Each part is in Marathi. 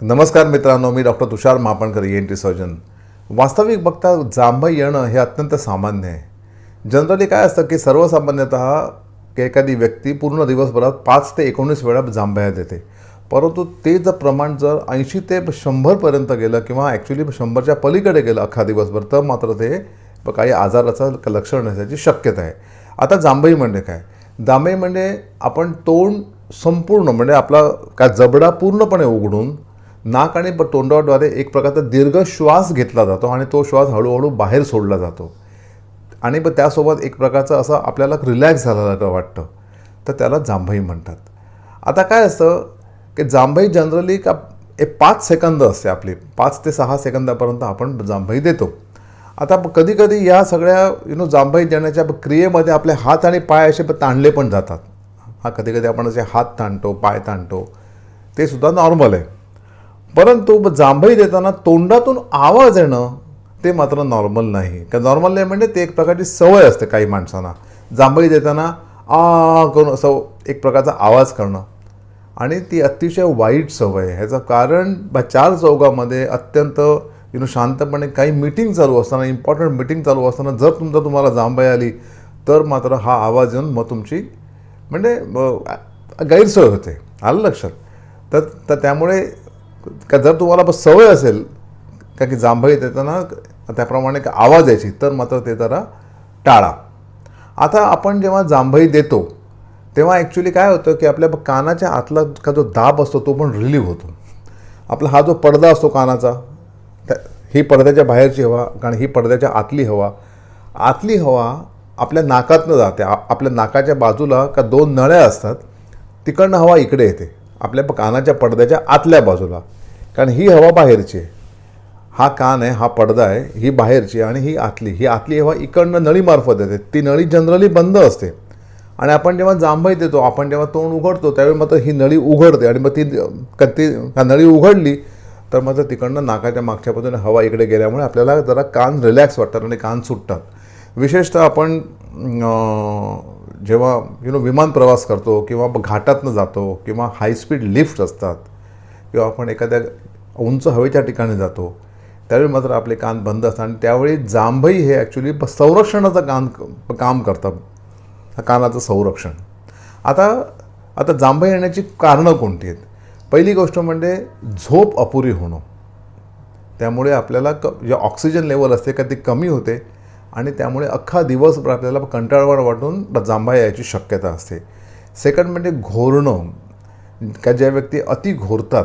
नमस्कार मित्रांनो मी doctor Tushar Mapankar N T surgeon वास्तविक बघता जांभई येणं हे अत्यंत सामान्य आहे. जनरली काय असतं की सर्वसामान्यत की एखादी व्यक्ती पूर्ण दिवसभरात पाच ते एकोणीस वेळा जांभया देते. परंतु ते जर प्रमाण जर ऐंशी ते शंभरपर्यंत गेलं किंवा ॲक्च्युली शंभरच्या पलीकडे गेलं अख्खा दिवसभर तर मात्र ते काही आजाराचं लक्षण नसण्याची शक्यता आहे. आता जांभई म्हणजे काय? जांभई म्हणजे आपण तोंड संपूर्ण म्हणजे आपला काय जबडा पूर्णपणे उघडून नाक आणि ब- तोंडाद्वारे एक प्रकारचा दीर्घ श्वास घेतला जातो आणि तो श्वास हळूहळू बाहेर सोडला जातो. आणि मग त्यासोबत एक प्रकारचं असं आपल्याला रिलॅक्स झाल्यासारखं वाटतं. तर त्याला जांभई म्हणतात. आता काय असतं की जांभई जनरली का ए पाच सेकंद असते आपली. पाच ते सहा सेकंदापर्यंत आपण जांभई देतो. आता कधीकधी या सगळ्या यु नो जांभई देण्याच्या क्रियेमध्ये आपले हात आणि पाय असे ताणले पण जातात. हा कधीकधी आपण असे हात ताणतो पाय ताणतो. ते सुद्धा नॉर्मल आहे. परंतु जांभई देताना तोंडातून आवाज येणं ते मात्र नॉर्मल नाही. का नॉर्मल नाही म्हणजे ते एक प्रकारची सवय असते काही माणसांना. जांभई देताना आ करून असं एक प्रकारचा आवाज करणं. आणि ती अतिशय वाईट सवय आहे. ह्याचं कारण चार चौघामध्ये अत्यंत यु नो शांतपणे काही मीटिंग चालू असताना इम्पॉर्टंट मीटिंग चालू असताना जर तुमचा तुम्हाला जांभई आली तर मात्र हा आवाज येऊन मग तुमची म्हणजे गैरसोय होते. आलं लक्षात? तर तर त्यामुळे का जर तुम्हाला बस सवय असेल का की जांभळीत देताना त्याप्रमाणे का आवाज यायची तर मात्र ते जरा टाळा. आता आपण जेव्हा जांभई देतो तेव्हा ॲक्च्युली काय होतं की आपल्या कानाच्या आतला का जो दाब असतो तो पण रिलीव्ह होतो. आपला हा जो पडदा असतो कानाचा त्या ही पडद्याच्या बाहेरची हवा कारण ही पडद्याच्या आतली हवा आतली हवा आपल्या नाकातनं जाते. आपल्या नाकाच्या बाजूला का दोन नळ्या असतात तिकडनं हवा इकडे येते. आपल्या कानाच्या पडद्याच्या आतल्या बाजूला. कारण ही हवा बाहेरची आहे. हा कान आहे हा पडदा आहे ही बाहेरची आणि ही आतली. ही आतली हवा इकडनं नळीमार्फत येते. ती नळी जनरली बंद असते. आणि आपण जेव्हा जांभई देतो आपण जेव्हा तोंड उघडतो त्यावेळी मात्र ही नळी उघडते. आणि मग ती ती नळी उघडली तर मात्र तिकडनं नाकाच्या मागच्या बाजूने हवा इकडे गेल्यामुळे आपल्याला जरा कान रिलॅक्स वाटतात आणि कान सुटतात. विशेषतः आपण जेव्हा यु नो विमान प्रवास करतो किंवा घाटातनं जातो किंवा हायस्पीड लिफ्ट असतात किंवा आपण एखाद्या उंच हवेच्या ठिकाणी जातो त्यावेळी मात्र आपले कान बंद असतात आणि त्यावेळी जांभई हे ॲक्च्युली संरक्षणाचं कान काम करतात. कानाचं संरक्षण. आता आता जांभई येण्याची कारणं कोणती आहेत? पहिली गोष्ट म्हणजे झोप अपुरी होणं. त्यामुळे आपल्याला क जे ऑक्सिजन लेवल असते का ती कमी होते आणि त्यामुळे अख्खा दिवस आपल्याला कंटाळवाड वाटून जांभा यायची शक्यता असते. सेकंड म्हणजे घोरणं. का ज्या व्यक्ती अति घोरतात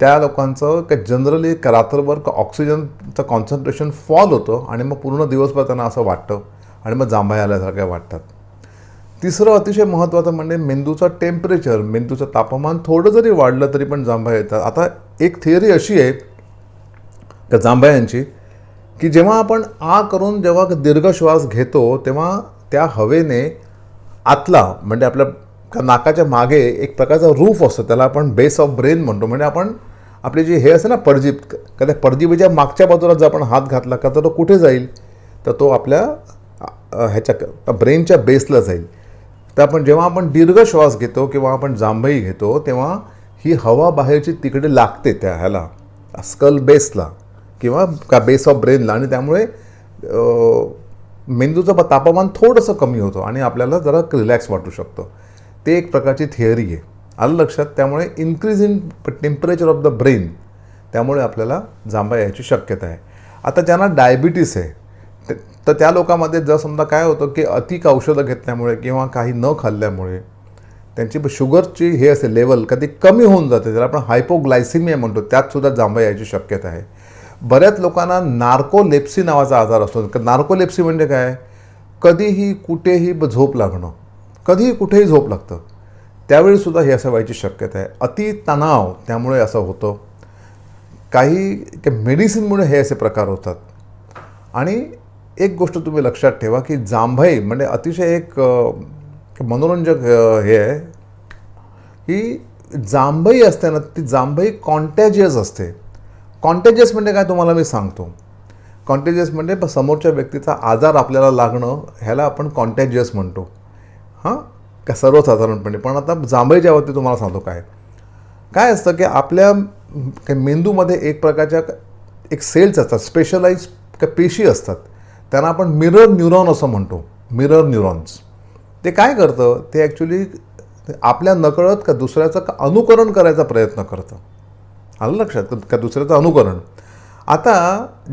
त्या लोकांचं का जनरली का रात्रभर का ऑक्सिजनचं कॉन्सन्ट्रेशन फॉल होतं आणि मग पूर्ण दिवसभर त्यांना असं वाटतं आणि मग जांभया आल्यासारख्या वाटतात. तिसरं अतिशय महत्त्वाचं म्हणजे मेंदूचं टेम्परेचर मेंदूचं तापमान थोडं जरी वाढलं तरी पण जांभया येतात. आता एक थिअरी अशी आहे का जांभयांची की जेव्हा आपण आ करून जेव्हा दीर्घ श्वास घेतो तेव्हा त्या हवेने आतला म्हणजे आपल्या का नाकाच्या मागे एक प्रकारचा रूफ असतो. त्याला आपण बेस ऑफ ब्रेन म्हणतो. म्हणजे आपण आपली जी हे असते ना पडजीप का त्या पडजीपीच्या मागच्या बाजूला जर आपण हात घातला का तर तो कुठे जाईल? तर तो आपल्या ह्याच्या ब्रेनच्या बेसला जाईल. तर आपण जेव्हा आपण दीर्घ श्वास घेतो किंवा आपण जांभई घेतो तेव्हा ही हवा बाहेरची तिकडे लागते त्या ह्याला स्कल बेसला किंवा का बेस ऑफ ब्रेनला आणि त्यामुळे मेंदूचं तापमान थोडंसं कमी होतं आणि आपल्याला जरा रिलॅक्स वाटू शकतं. ते एक प्रकारची थिअरी आहे. आलं लक्षात? त्यामुळे increase in temperature of the brain त्यामुळे आपल्याला जांभा यायची शक्यता आहे. आता ज्यांना डायबिटीस आहे तर त्या लोकांमध्ये जर समजा काय होतं की अतिक औषधं घेतल्यामुळे किंवा काही न खाल्ल्यामुळे त्यांची शुगरची हे असेल लेवल कधी कमी होऊन जाते. ज्याला आपण हायपोग्लायसिमिया म्हणतो त्यातसुद्धा जांभा यायची शक्यता आहे. बऱ्याच लोकांना नार्कोलेप्सी नावाचा आजार असतो. नार्कोलेप्सी म्हणजे काय? कधीही कुठेही ब- झोप लागणं. कधीही कुठेही झोप लागतं. त्यावेळीसुद्धा हे असं व्हायची शक्यता आहे. अति तणाव त्यामुळे असं होतं. काही मेडिसिनमुळे हे असे प्रकार होतात. आणि एक गोष्ट तुम्ही लक्षात ठेवा की जांभई म्हणजे अतिशय एक मनोरंजक हे आहे की जांभई असते ना ती जांभई कॉन्टॅजियस असते. कॉन्टॅजियस म्हणजे काय तुम्हाला मी सांगतो. कॉन्टॅजियस म्हणजे समोरच्या व्यक्तीचा आजार आपल्याला लागणं ह्याला आपण कॉन्टॅजियस म्हणतो. हां? का सर्वसाधारणपणे. पण आता जांभळीच्या बाबतीत तुम्हाला सांगतो काय. काय असतं की आपल्या काही मेंदूमध्ये एक प्रकारच्या एक सेल्स असतात स्पेशलाइज का पेशी असतात. त्यांना आपण मिरर न्यूरॉन असं म्हणतो. मिरर न्यूरॉन्स ते काय करतं? ते ॲक्च्युली आपल्या नकळत का दुसऱ्याचं का अनुकरण करायचा प्रयत्न करतं. आलं लक्षात? का दुसऱ्याचं अनुकरण? आता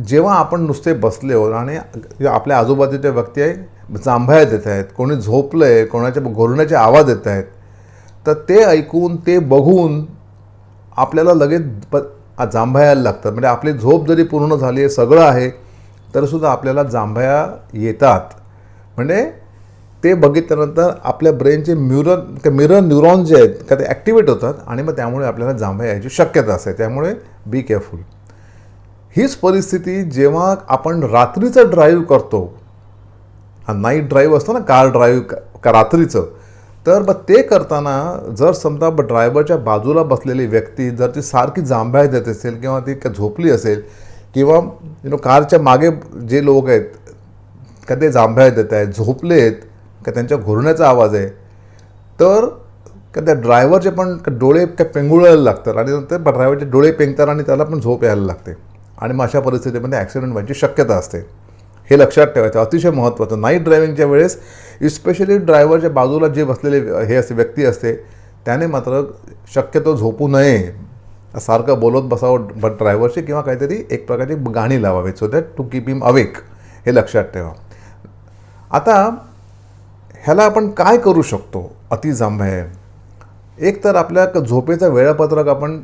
जेव्हा आपण नुसते बसले हो आणि आपल्या आजूबाजूच्या व्यक्ती आहे जांभया देत आहेत कोणी झोपलं आहे कोणाच्या घोरण्याचे आवाज येत आहेत तर ते ऐकून ते बघून आपल्याला लगेच ब जांभया लागतात. म्हणजे आपली झोप जरी पूर्ण झाली आहे सगळं आहे तरीसुद्धा आपल्याला जांभया येतात. म्हणजे ते बघितल्यानंतर आपल्या ब्रेनचे म्युरन मिरर न्यूरॉन जे आहेत का ते ॲक्टिवेट होतात आणि मग त्यामुळे आपल्याला जांभया यायची शक्यता असते. त्यामुळे बी केअरफुल हीच परिस्थिती जेव्हा आपण रात्रीचं ड्राईव्ह करतो हा नाईट ड्राईव्ह असतो ना कार ड्राईव्ह का रात्रीचं तर मग ते करताना जर समजा ड्रायव्हरच्या बाजूला बसलेली व्यक्ती जर ती सारखी जांभ्या देत असेल किंवा ती का झोपली असेल किंवा यु नो कारच्या मागे जे लोक आहेत का ते जांभ्या देत आहेत झोपले आहेत का त्यांच्या घोरण्याचा आवाज आहे तर का त्या ड्रायव्हरचे पण डोळे काय पेंगुळायला लागतात आणि नंतर ड्रायव्हरचे डोळे पेंगतात आणि त्याला पण झोप यायला लागते. आणि मग अशा परिस्थितीमध्ये ॲक्सिडेंट व्हायची शक्यता असते. हे लक्षात ठेवायचं. अतिशय महत्त्वाचं. नाईट ड्रायव्हिंगच्या वेळेस इस्पेशली ड्रायव्हरच्या बाजूला जे बसलेले हे असते व्यक्ती असते त्याने मात्र शक्यतो झोपू नये. सारखं बोलत बसावं ब ड्रायव्हरशी किंवा काहीतरी एक प्रकारची गाणी लावावीत so that to keep him awake हे लक्षात ठेवा. आता ह्याला आपण काय करू शकतो? अति जांभय. एक तर आपल्या झोपेचं वेळापत्रक आपण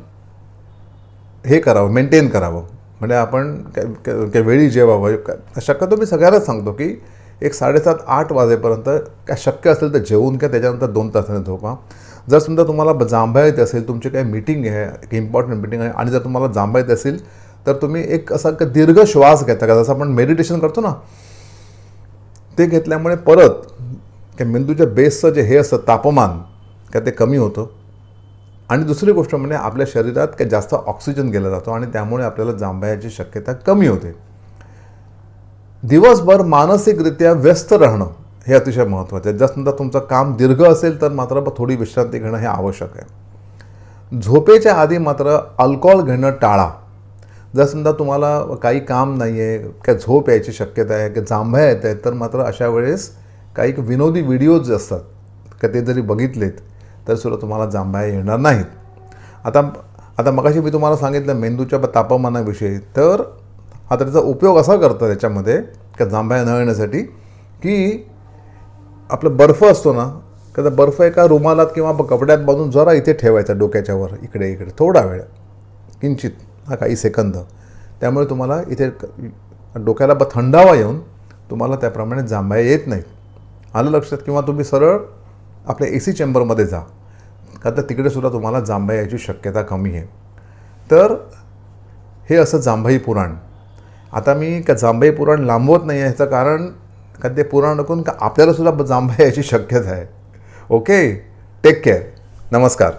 हे करावं मेंटेन करावं. म्हणजे आपण काय- वेळी जेवावं? काय? शक्यतो मी सगळ्यांनाच सांगतो की एक साडेसात आठ वाजेपर्यंत काय शक्य असेल तर जेवून काय त्याच्यानंतर दोन तासाने झोपा. जर समजा तुम्हाला ब- येत असेल तुमची काही मीटिंग आहे एक इम्पॉर्टंट मीटिंग आहे आणि जर तुम्हाला जांभया येत असेल तर तुम्ही एक असा दीर्घ श्वास घेता का? जसं आपण मेडिटेशन करतो ना ते घेतल्यामुळे परत मेंदूच्या बेसचं जे हे असतं तापमान का ते कमी होतं. आणि दुसरी गोष्ट म्हणजे आपल्या शरीरात काही जास्त ऑक्सिजन गेला जातो आणि त्यामुळे आपल्याला जांभयाची शक्यता कमी होते. दिवसभर मानसिकरित्या व्यस्त राहणं हे अतिशय महत्त्वाचं आहे. जर समजा तुमचं काम दीर्घ असेल तर मात्र थोडी विश्रांती घेणं हे आवश्यक आहे. झोपेच्या आधी मात्र अल्कोहोल घेणं टाळा. जर समजा तुम्हाला काही काम नाही आहे काय झोप यायची शक्यता आहे की जांभया येत आहेत तर मात्र अशा वेळेस काही विनोदी व्हिडिओज असतात. का ते जरी बघितलेत तर सुद्धा तुम्हाला जांभया येणार नाहीत. आता आता मगाशी मी तुम्हाला सांगितलं मेंदूच्या तापमानाविषयी. तर आता त्याचा उपयोग असा करतो त्याच्यामध्ये का जांभया न येण्यासाठी की आपलं बर्फ असतो ना का त्या बर्फ एका रुमालात किंवा कपड्यात बांधून जरा इथे ठेवायचा डोक्याच्यावर इकडे इकडे थोडा वेळ किंचित हा काही सेकंद. त्यामुळे तुम्हाला इथे डोक्याला ब थंडावा येऊन तुम्हाला त्याप्रमाणे जांभया येत नाहीत. आलं लक्षात किंवा तुम्ही सरळ आपल्या ए सी चेंबरमध्ये जा. का तर तिकडेसुद्धा तुम्हाला जांभया यायची शक्यता कमी आहे. तर हे असं जांभई पुराण. आता मी का जांभई पुराण लांबवत नाही आहे ह्याचं कारण का ते पुराण ऐकून का आपल्यालासुद्धा जांभया यायची शक्यता आहे. ओके? Take care. नमस्कार.